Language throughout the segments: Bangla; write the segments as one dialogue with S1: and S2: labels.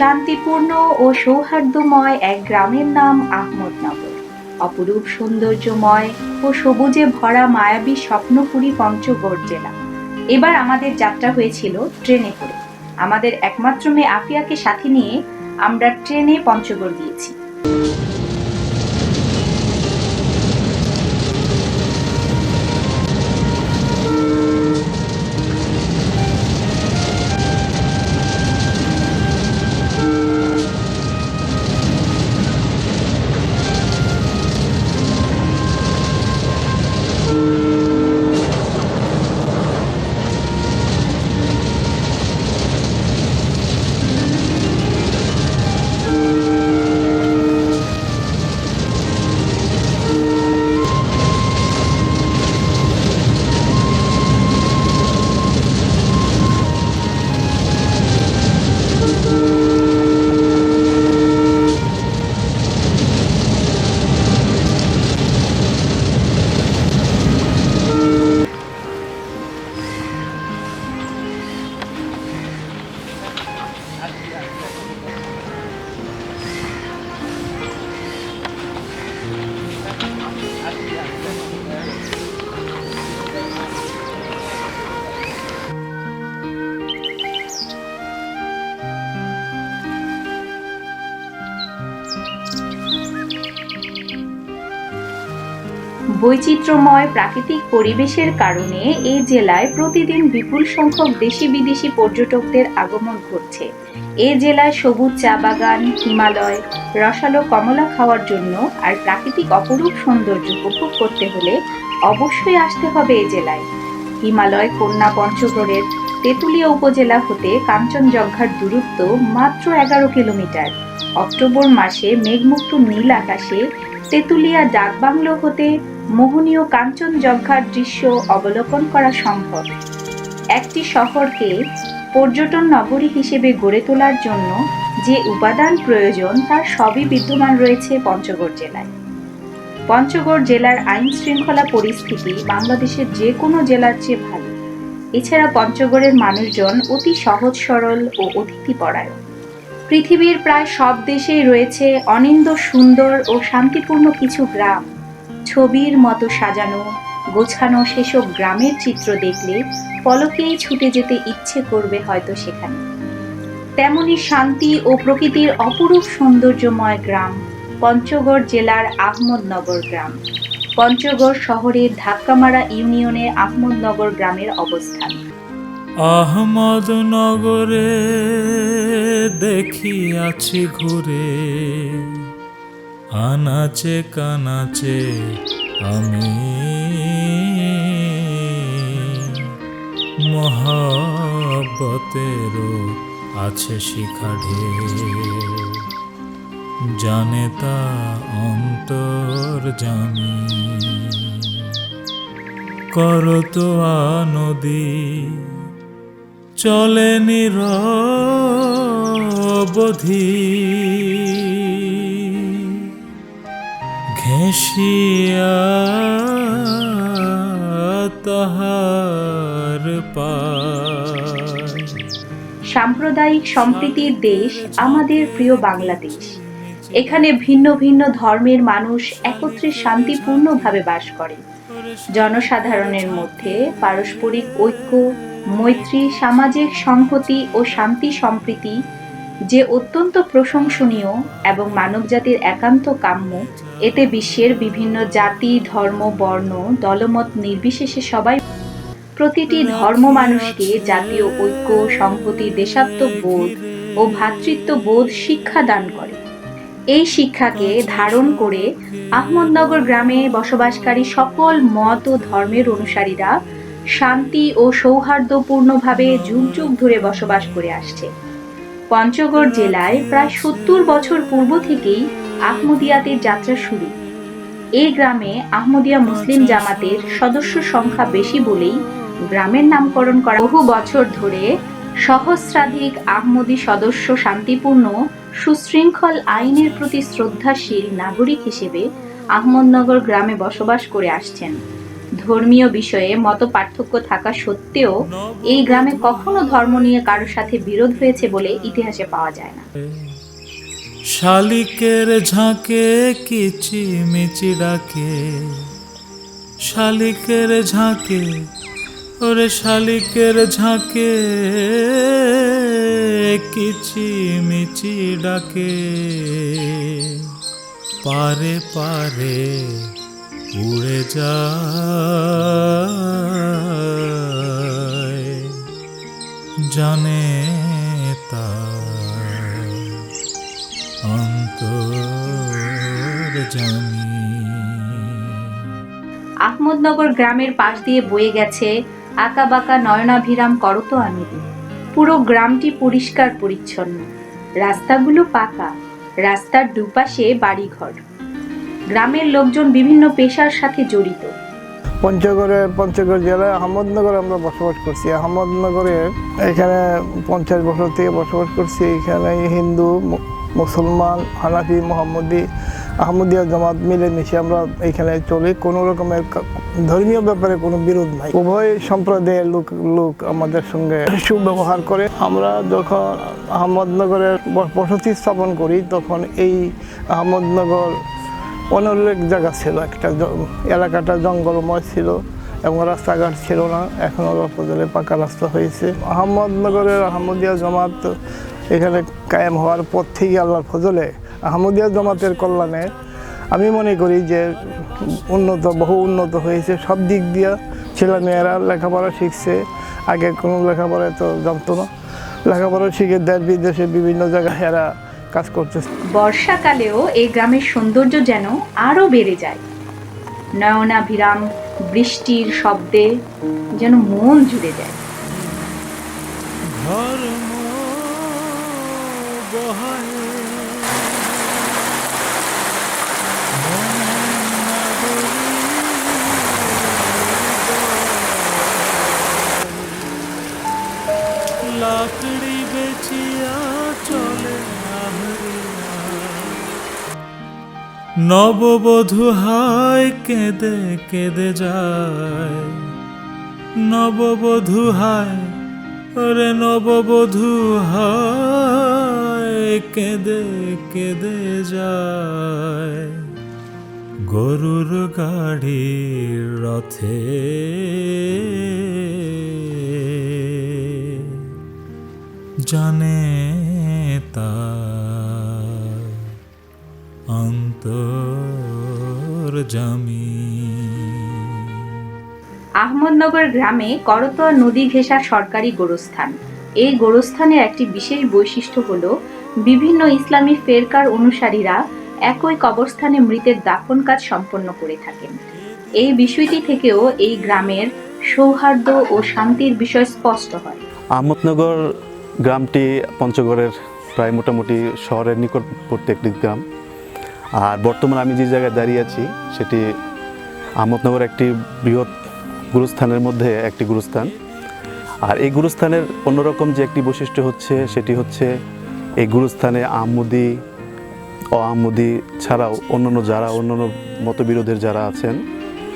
S1: শান্তিপূর্ণ ও সৌহার্দ্যময় এক গ্রামের নাম আহমদনগর। অপরূপ সৌন্দর্যময় ও সবুজে ভরা মায়াবী স্বপ্নপুরী পঞ্চগড় জেলা। এবার আমাদের যাত্রা হয়েছিল ট্রেনে করে। আমাদের একমাত্র মেয়ে আফিয়াকে সাথে নিয়ে আমরা ট্রেনে পঞ্চগড় গিয়েছি। Thank you. বৈচিত্র্যময় প্রাকৃতিক পরিবেশের কারণে এই জেলায় প্রতিদিন বিপুল সংখ্যক দেশি বিদেশি পর্যটকদের আগমন ঘটছে। এ জেলায় সবুজ চা বাগান, হিমালয়, রসালো কমলা খাওয়ার জন্য আর প্রাকৃতিক অপরূপ সৌন্দর্য উপভোগ করতে হলে অবশ্যই আসতে হবে এ জেলায়। হিমালয় কন্যা পঞ্চগড়ের তেঁতুলিয়া উপজেলা হতে কাঞ্চনজঙ্ঘার দূরত্ব মাত্র এগারো কিলোমিটার। অক্টোবর মাসে মেঘমুক্ত নীল আকাশে তেঁতুলিয়া ডাকবাংলো হতে মোহনীয় কাঞ্চনজঙ্ঘার দৃশ্য অবলোকন করা সম্ভব। একটি শহরকে পর্যটন নগরী হিসেবে গড়ে তোলার জন্য যে উপাদান প্রয়োজন, তার সবই বিদ্যমান রয়েছে পঞ্চগড় জেলায়। পঞ্চগড় জেলার আইন শৃঙ্খলা পরিস্থিতি বাংলাদেশের যে কোনো জেলার চেয়ে ভালো। এছাড়া পঞ্চগড়ের মানুষজন অতি সহজ, সরল ও অতিথিপরায়ণ। পৃথিবীর প্রায় সব দেশেই রয়েছে অনিন্দ, সুন্দর ও শান্তিপূর্ণ কিছু গ্রাম। ছবির মতো সাজানো, গোছানো সেসব গ্রামের চিত্র দেখলে পলকেই ছুটে যেতে ইচ্ছে করবে হয়তো সেখানে। তেমনি শান্তি ও প্রকৃতির অপরূপ সৌন্দর্যময় গ্রাম পঞ্চগড় জেলার আহমদনগর গ্রাম। পঞ্চগড় শহরের ধাক্কামারা ইউনিয়নে আহমদনগর গ্রামের অবস্থান।
S2: আহমদনগরে দেখিয়াছি ঘুরে। আনাচে কানাচে আমি মহাবতেরও আছে শিখা জানে তা অন্তর জামি করতোয়া নদী চলে নিরবধি
S1: সাম্প্রদায়িক সম্প্রীতির দেশ আমাদের প্রিয় বাংলাদেশ। এখানে ভিন্ন ভিন্ন ধর্মের মানুষ একত্রে শান্তিপূর্ণভাবে বাস করে। জনসাধারণের মধ্যে পারস্পরিক ঐক্য, মৈত্রী, সামাজিক সংহতি ও শান্তি সম্প্রীতি যে অত্যন্ত প্রশংসনীয় এবং মানবজাতির একান্ত কাম্য এতে বিশ্বের বিভিন্ন জাতি ধর্ম বর্ণ দলমত নির্বিশেষে সবাই প্রতিটি ধর্ম মানুষকে জাতীয় ঐক্য সংহতি দেশাত্মবোধ ও ভ্রাতৃত্ববোধ শিক্ষা দান করে। এই শিক্ষাকে ধারণ করে আহমদনগর গ্রামে বসবাসকারী সকল মত ও ধর্মের অনুসারীরা শান্তি ও সৌহার্দ্যপূর্ণভাবে যুগ যুগ ধরে বসবাস করে আসছে। পঞ্চগড় জেলায় প্রায় সত্তর বছর পূর্ব থেকেই আহমদিয়াতের যাত্রা শুরু। এই গ্রামে আহমদিয়া মুসলিম জামাতের সদস্য সংখ্যা বেশি বলেই গ্রামের নামকরণ করা বহু বছর ধরে সহস্রাধিক আহমদি সদস্য শান্তিপূর্ণ, সুশৃঙ্খল আইনের প্রতি শ্রদ্ধাশীল নাগরিক হিসেবে আহমদনগর গ্রামে বসবাস করে আসছেন। ধর্মীয় বিষয়ে মত পার্থক্য থাকা সত্ত্বেও এই গ্রামে কখনো ধর্ম নিয়ে কারোর সাথে বিরোধ হয়েছে বলে ইতিহাসে পাওয়া যায় না।
S2: শালিকের ঝাঁকে কিচি মিচি ডাকে। শালিকের ঝাঁকে, ওরে শালিকের ঝাঁকে কিচি মিচি ডাকে। পারে পারে উড়ে যায় জানি।
S1: আহমদনগর গ্রামের পাশ দিয়ে বয়ে গেছে আঁকাবাঁকা নয়নাভিরাম করতোয়া নদী। পুরো গ্রামটি পরিষ্কার পরিচ্ছন্ন। রাস্তাগুলো পাকা রাস্তার দুপাশে বাড়িঘর। গ্রামের লোকজন বিভিন্ন পেশার সাথে জড়িত।
S3: পঞ্চগড়ে পঞ্চগড় জেলায় আহমদনগরে আমরা বসবাস করছি। আহমদনগরে এখানে পঞ্চাশ বছর থেকে বসবাস করছি। এখানে হিন্দু মুসলমান হানাফি মোহাম্মদী আহমদিয়া জামাত মিলেমিশে আমরা এখানে চলি। কোনো রকমের ধর্মীয় ব্যাপারে কোনো বিরোধ নাই। উভয় সম্প্রদায়ের লোক লোক আমাদের সঙ্গে সুব্যবহার করে। আমরা যখন আহমদনগরের বসতি স্থাপন করি, তখন এই আহমদনগর অনেক জায়গা ছিল। একটা এলাকাটা জঙ্গলময় ছিল এবং রাস্তাঘাট ছিল না। এখন ফজলে পাকা রাস্তা হয়েছে। আহমদনগরের আহমদিয়া জামাত এখানে কায়েম হওয়ার পর থেকে আল্লাহর ফজলে আহমদিয়া জামাতের কল্যাণে আমি মনে করি যে উন্নত বহু উন্নত হয়েছে। সব দিক দিয়ে ছেলেমেয়েরা লেখাপড়া শিখছে। আগে কোনো লেখাপড়া তো জানতো না। লেখাপড়া শিখে দেশ বিদেশে বিভিন্ন জায়গায় এরা কাজ করতেছে।
S1: বর্ষাকালেও এই গ্রামের সৌন্দর্য যেন আরও বেড়ে যায়। নয়নাভিরাম বৃষ্টির শব্দে যেন মন জুড়ে যায়।
S2: ধর্ম বহায় লাকড়ি বেচিয়া চলে। নববধূ হায় কেঁদে কেঁদে যায় নববধূ হায় ওরে নববধূ হায় কেঁদে কেঁদে যায় গরুর গাড়ির রথে জানে তার অন্তর জামি।
S1: আহমদনগর গ্রামে করতোয়া নদী ঘেঁষা সরকারি গোরস্থান। এই গোরস্থানের একটি বিশেষ বৈশিষ্ট্য হল বিভিন্ন ইসলামী ফেরকার অনুসারীরা একই কবরস্থানে মৃতের দাফন কাজ সম্পন্ন করে থাকেন। এই বিষয়টি থেকেও এই গ্রামের সৌহার্দ্য ও শান্তির বিষয় স্পষ্ট হয়।
S4: আহমদনগর গ্রামটি পঞ্চগড়ের প্রায় মোটামুটি শহরের নিকটবর্তী একটি গ্রাম। আর বর্তমানে আমি যে জায়গায় দাঁড়িয়ে আছি, সেটি আহমদনগর একটি বৃহৎ গুরুস্থানের মধ্যে একটি গুরুস্থান। আর এই গুরুস্থানের অন্যরকম যে একটি বৈশিষ্ট্য হচ্ছে, সেটি হচ্ছে এই গুরুস্থানে আহমদি, অআহমদি ছাড়াও অন্যান্য যারা, অন্যান্য মতবিরোধের যারা আছেন,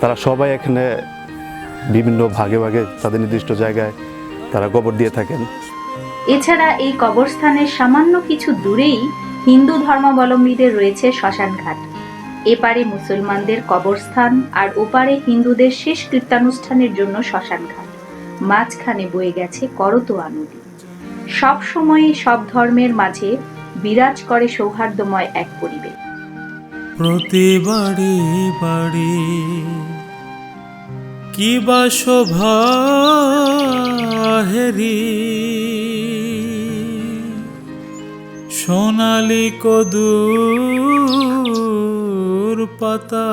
S4: তারা সবাই এখানে বিভিন্ন ভাগে ভাগে তাদের নির্দিষ্ট জায়গায় তারা কবর দিয়ে থাকেন।
S1: এছাড়া এই কবরস্থানের সামান্য কিছু দূরেই হিন্দু ধর্মাবলম্বীদের রয়েছে শ্মশানঘাট। এপারে মুসলমানদের কবরস্থান আর ওপারে হিন্দুদের শেষ কীর্তানুষ্ঠানের জন্য শ্মশানঘাট। মাঝখানে বয়ে গেছে করতোয়া নদী। সব সময় সব ধর্মের মাঝে বিরাজ করে সৌহার্দ্যময় এক পরিবেশ।
S2: প্রতি বাড়ি বাড়ি, কি বা শোভা হেরি। সোনালি কদুর পাতা।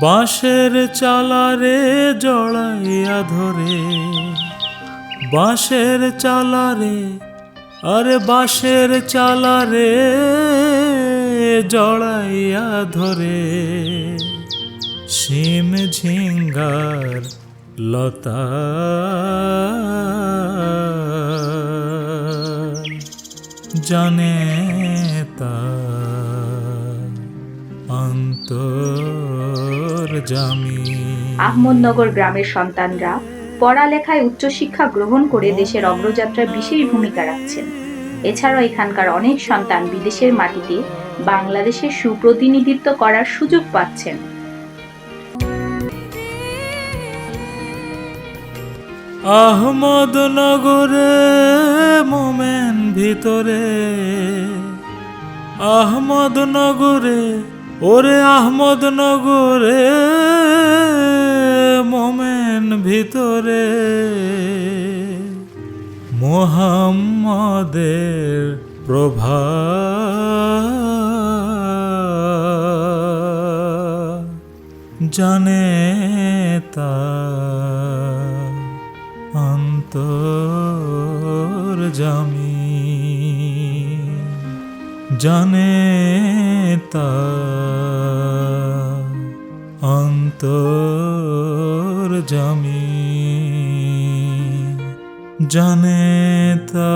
S2: বাঁশের চালারে জড়াইয়া ধরে। বাঁশের চালারে, আরে বাঁশের চালারে জড়াইয়া ধরে। শিম ঝিঙ্গার লতা। জানে
S1: আহমদনগর গ্রামের সন্তানরা পড়ালেখায় উচ্চশিক্ষা গ্রহণ করে দেশের অগ্রযাত্রায় বিশেষ ভূমিকা রাখছেন। এছাড়াও এখানকার অনেক সন্তান বিদেশের মাটিতে বাংলাদেশের সুপ্রতিনিধিত্ব করার সুযোগ পাচ্ছেন।
S2: আহমদনগরে মোমেন ভিতরে। আহমদনগরে ওরে আহমদনগরে মোমেন ভিতরে। মোহাম্মদের প্রভা জানে তা জামি জানে তা অন্তর জামি জানে তা